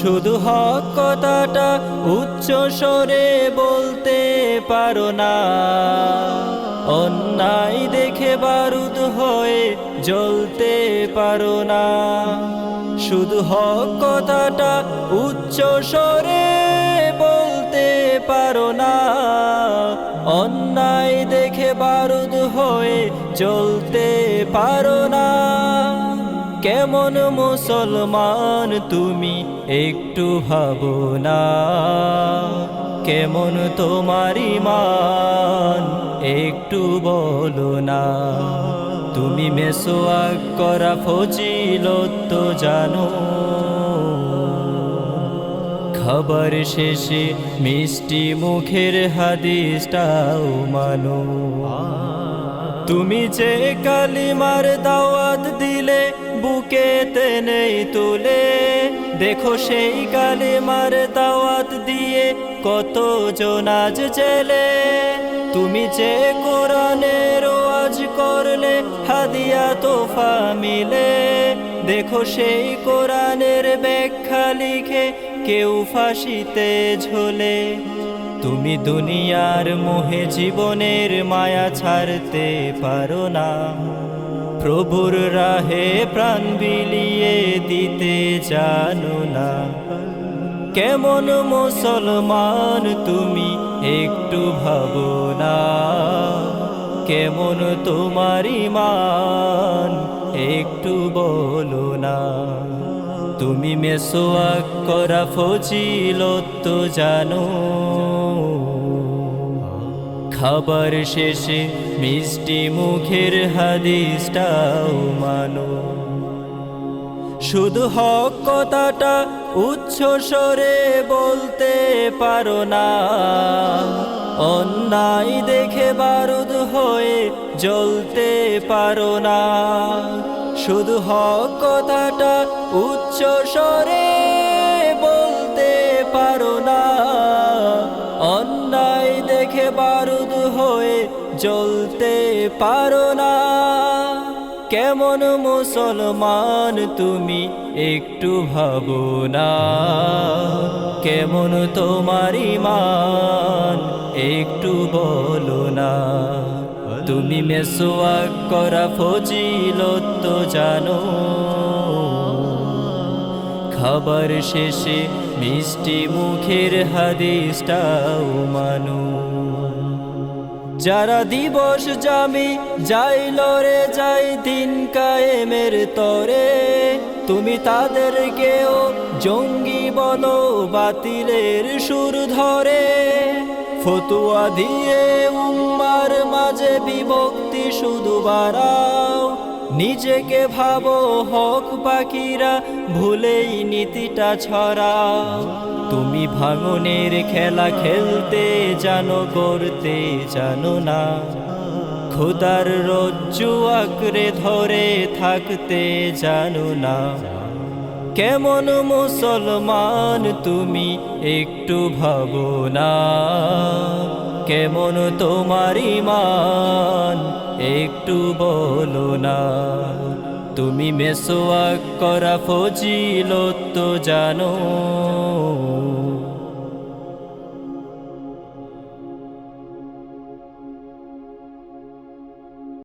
শুধু হক কথাটা উচ্চ স্বরে বলতে পারো না। অন্যায় দেখে বারুদ হয়ে জ্বলতে পারো না। শুধু হক কথাটা উচ্চ স্বরে বলতে পারো না। অন্যায় দেখে বারুদ হয়ে জ্বলতে পারো না। কেমন মুসলমান তুমি একটু ভাবো না। কেমন তোমার ইমান একটু বলো না। তুমি মেসোয়াক করা ফজিলত তো জানো। খাবার শেষে মিষ্টি মুখের হাদিসটাও মানো। তুমি যে কালিমার দাওয়াত দিলে বুকেতে নেই তুলে। দেখো সেই কালিমার দাওয়াত দিয়ে কত জনাজ জেলে। তুমি যে কোরআনের ওয়াজ করলে, হাদিয়া তোফা মিলে। দেখো সেই কোরআনের ব্যাখ্যা লিখে কেউ ফাঁসিতে ঝোলে। তুমি দুনিয়ার মোহে জীবনের মায়া ছাড়তে পারো না। প্রভুর রাহে প্রাণ বিলিয়ে দিতে জানো না। কেমন মুসলমান তুমি একটু ভাবো না। কেমন তোমার ইমান একটু বলো না। তুমি মেসোয়াক করা ফজিলত জানো। খাবার শেষে মিষ্টি মুখের হাদিসটাও মানো। শুধু হক কথাটা উচ্চ স্বরে বলতে পারো না। অন্যায় দেখে বারুদ হয়ে জ্বলতে পারো না। শুধু হক কথাটা উচ্চ স্বরে হয়ে জ্বলতে পারো না। কেমন মুসলমান তুমি একটু ভাবো না। কেমন তোমার ইমান একটু বলো না। তুমি মেসোয়াক করা ফজিলত তো জানো। খাবার শেষে মিষ্টি মুখের হাদিসটাও মানো। যারা দিবস জামি, যাই লরে যাই দিন কায়েমের তরে, তুমি তাদেরকেও জঙ্গি বলো, বাতিলের সুর ধরে। ফতুয়া দিয়ে উম্মার মাঝে বিভক্তি শুধু বাড়াও নিজেকে ভাবো হক পাখিরা ভুলেই নীতিটা ছড়াও। তুমি ভাঙনের খেলা খেলতে জানো করতে জানো না। খুদার রজ্জু আঁকড়ে ধরে থাকতে জানো না। কেমন মুসলমান তুমি একটু ভাবো না। কেমন তোমার ইমান একটু বলো না তুমি মেসোয়াক করা ফজিলত তো জানো।